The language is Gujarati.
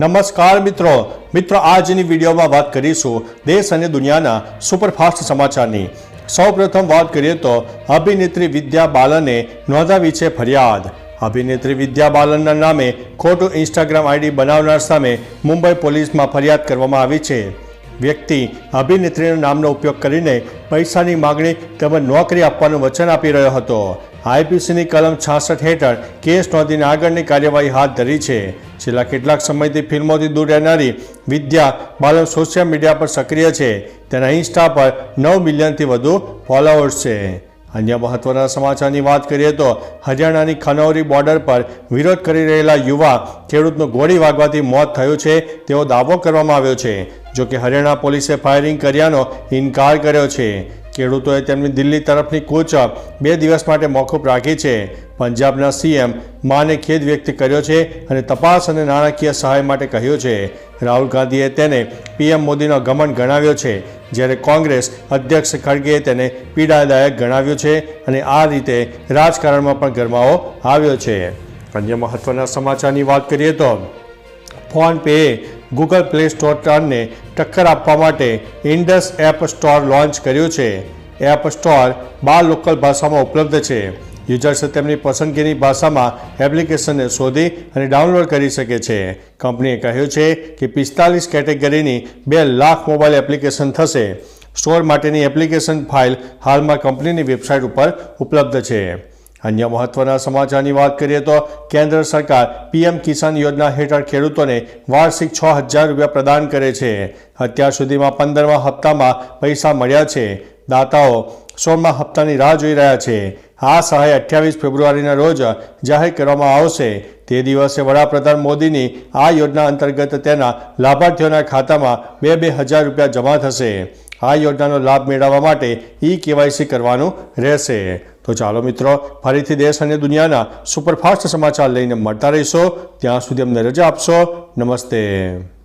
નમસ્કાર મિત્રો. મિત્રો, આજની વિડીયોમાં વાત કરીશું દેશ અને દુનિયાના સુપરફાસ્ટ સમાચારની. સૌપ્રથમ વાત કરીએ તો અભિનેત્રી વિદ્યા બાલને નોંધાવી છે ફરિયાદ. અભિનેત્રી વિદ્યા બાલનના નામે ખોટું ઇન્સ્ટાગ્રામ આઈડી બનાવનાર સામે મુંબઈ પોલીસમાં ફરિયાદ કરવામાં આવી છે. વ્યક્તિ અભિનેત્રીના નામનો ઉપયોગ કરીને પૈસાની માગણી તેમજ નોકરી આપવાનું વચન આપી રહ્યો હતો. આઈપીસીની કલમ છાસઠ હેઠળ કેસ નોંધીને આગળની કાર્યવાહી હાથ ધરી છે. છેલ્લા કેટલાક સમયથી ફિલ્મોથી દૂર રહેનારી વિદ્યા બાલમ સોશિયલ મીડિયા પર સક્રિય છે. તેના ઇન્સ્ટા પર નવ મિલિયનથી વધુ ફોલોઅર્સ છે. અન્ય મહત્વના સમાચારની વાત કરીએ તો હરિયાણાની ખનૌરી બોર્ડર પર વિરોધ કરી રહેલા યુવા ખેડૂતનું ગોળી વાગવાથી મોત થયું છે તેવો દાવો કરવામાં આવ્યો છે. જો કે હરિયાણા પોલીસે ફાયરિંગ કર્યાનો ઇનકાર કર્યો છે. ખેડૂતોએ તેમની દિલ્હી તરફની કૂચ બે દિવસ માટે મોકૂફ રાખી છે. પંજાબના સીએમ માને ખેદ વ્યક્ત કર્યો છે અને તપાસ અને નાણાકીય સહાય માટે કહ્યું છે. રાહુલ ગાંધીએ તેને પીએમ મોદીનો ગમન ગણાવ્યો છે, જ્યારે કોંગ્રેસ અધ્યક્ષ ખડગેએ તેને પીડાદાયક ગણાવ્યું છે અને આ રીતે રાજકારણમાં પણ ગરમાવો આવ્યો છે. અન્ય મહત્વના સમાચારની વાત કરીએ તો ફોન પે ગૂગલ પ્લે સ્ટોરને ટક્કર આપવા માટે ઇન્ડસ એપ સ્ટોર લોન્ચ કર્યું છે. એપ સ્ટોર બાર લોકલ ભાષામાં ઉપલબ્ધ છે. યુઝર્સે તેમની પસંદગીની ભાષામાં એપ્લિકેશનને શોધી અને ડાઉનલોડ કરી શકે છે. કંપનીએ કહ્યું છે કે પિસ્તાલીસ કેટેગરીની બે લાખ મોબાઈલ એપ્લિકેશન થશે. સ્ટોર માટેની એપ્લિકેશન ફાઇલ હાલમાં કંપનીની વેબસાઇટ ઉપર ઉપલબ્ધ છે. અન્ય મહત્વના સમાચારની વાત કરીએ તો કેન્દ્ર સરકાર પીએમ કિસાન યોજના હેઠળ ખેડૂતોને વાર્ષિક છ હજાર રૂપિયા પ્રદાન કરે છે. અત્યાર સુધીમાં પંદરમા હપ્તામાં પૈસા મળ્યા છે. દાતાઓ સોળમા હપ્તાની રાહ જોઈ રહ્યા છે. આ સહાય અઠ્યાવીસ ફેબ્રુઆરીના રોજ જાહેર કરવામાં આવશે. તે દિવસે વડાપ્રધાન મોદીની આ યોજના અંતર્ગત તેના લાભાર્થીઓના ખાતામાં બે બે હજાર રૂપિયા જમા થશે. આ યોજનાનો લાભ મેળવવા માટે ઈ કેવાયસી કરવાનું રહેશે. તો ચાલો મિત્રો, ફરીથી દેશ અને દુનિયાના સુપરફાસ્ટ સમાચાર લઈને મળતા રહીશો. ત્યાં સુધી અમને રજા આપશો. નમસ્તે.